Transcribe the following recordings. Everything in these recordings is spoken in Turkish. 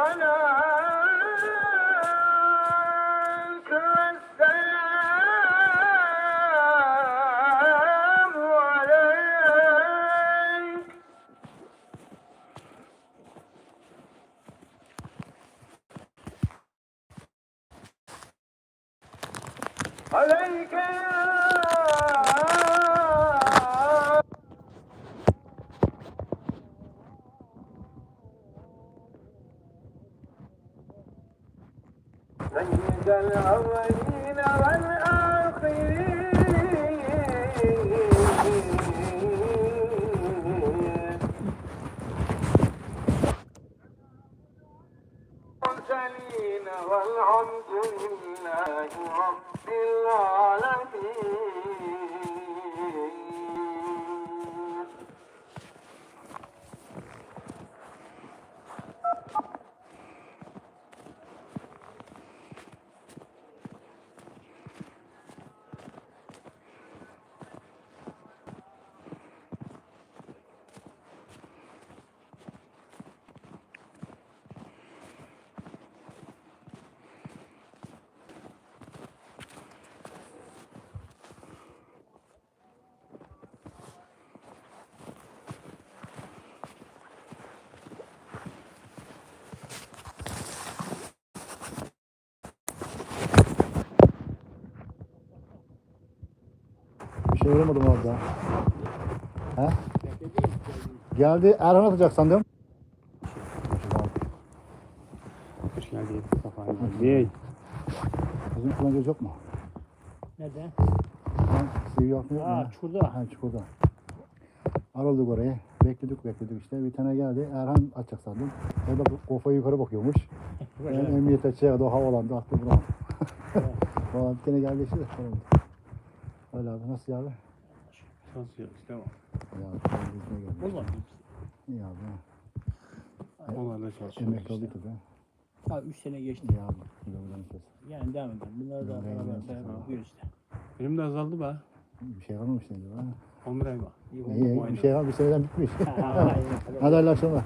الصلاة والسلام عليك عليك يا سيد الأولين والآخرين والحمد لله رب العالمين. Şey vuramadım orada. He? Geldi. Erhan atacak sandım. Hoş geldin Mustafa. Değil. Bizim kullanıcı yok mu? Nerede? Ben yok mu? Aa çukurda. Ha çukurda. Aradık orayı. Bekledik bekledik işte. Bir tane geldi. Erhan atacak sandım. O da kafayı yukarı bakıyormuş. Ben emniyet açığa da o havalandı. Attı buna. Valla bir tane geldi işte. Öyle abi. Nasıl abi? Şans yok işte o. Ya, kendisine geldi. Olmadı. İyi abi. Onlarla çalışıyoruz Emek oldu işte. tabii. Ha 3 sene geçti. İyi abi. Ses. Yani devam edelim. Bunları da Devam beraber beraber yapıyoruz işte. Benim de azaldı be. Bir şey kalmamış şimdi. Ha? 11 ay bak. İyi bir şey var. Bir seneden bitmiş. Aynen. Hadi hayırlı akşamlar.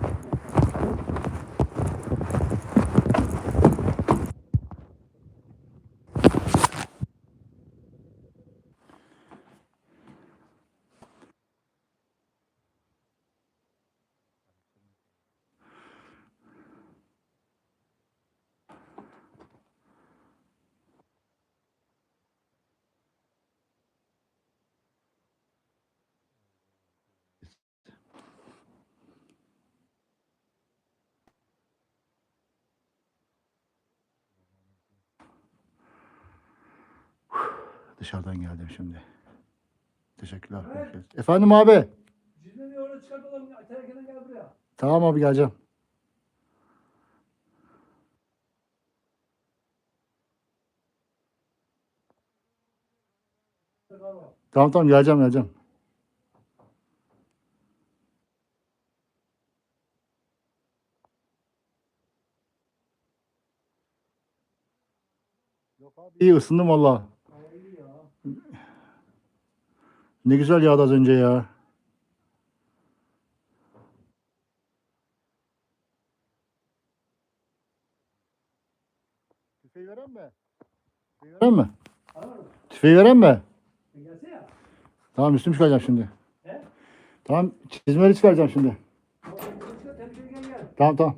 Dışarıdan geldim şimdi. Teşekkürler. herkes. Efendim abi. Cizmeni oraya çıkartalım. Terkene gel buraya. Tamam abi geleceğim. Tamam tamam geleceğim geleceğim. İyi ısındım valla. Ne güzel yağdı az önce ya. Tüfeği veren mi? Tüfeği veren mi? Tüfeği veren mi? Ya. Tamam üstümü çıkaracağım şimdi. He? Tamam çizmeleri çıkaracağım şimdi. Tamam tamam.